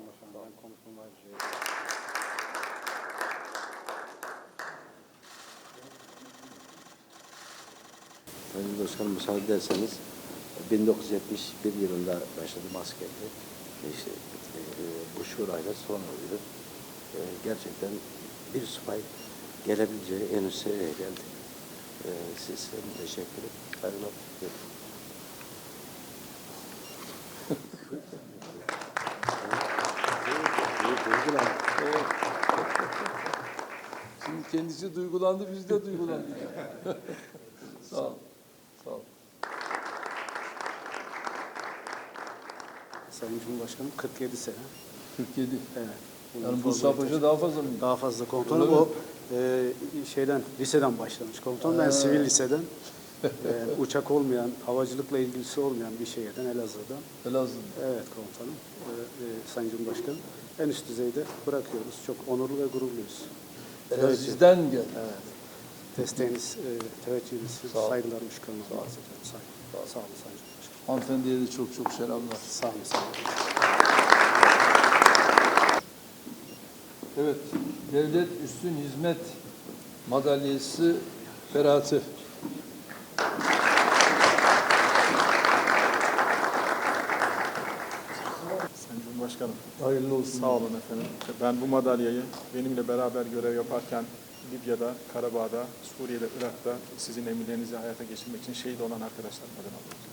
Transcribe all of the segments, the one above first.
olun başkanım. Ben konuşmamı ayrıca. Sayın Başkanım müsaade ederseniz 1971 yılında başladım askerlik. İşte, e, bu şurayla son oluyor. E, gerçekten bir subay gelebileceği en üst seviyeye geldik. E, size teşekkür ederim. Ayrılıp Şimdi kendisi duygulandı, biz de duygulandık. sağ ol. Sağ ol. Sayın Cumhurbaşkanım 47 sene. 47. Evet. Yani Mustafa Paşa daha fazla mı? daha fazla komutanım. Öyle? O e, şeyden liseden başlamış komutanım. Ben sivil liseden e, uçak olmayan, havacılıkla ilgisi olmayan bir şehirden Elazığ'dan. Elazığ'da. Evet komutanım. E, e, Sayın Cumhurbaşkanım. En üst düzeyde bırakıyoruz. Çok onurlu ve gururluyuz. Elazığ'dan geldi. Evet. Desteğiniz, e, teveccühünüz, Sağ ol. saygılarımı şükranlarımı arz ediyorum. Sağ olun. Sağ olun Sayın Cumhurbaşkanım. Hanımefendiye de çok çok selamlar. Sağ olun. Sağ olun. Evet, Devlet Üstün Hizmet Madalyası Berat'ı. Cumhurbaşkanım, Hayırlı olsun. sağ olun efendim. Ben bu madalyayı benimle beraber görev yaparken Libya'da, Karabağ'da, Suriye'de, Irak'ta sizin emirlerinizi hayata geçirmek için şehit olan arkadaşlarım adına alıyorum.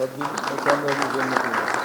Rabbim mekanlarını cennet eylesin.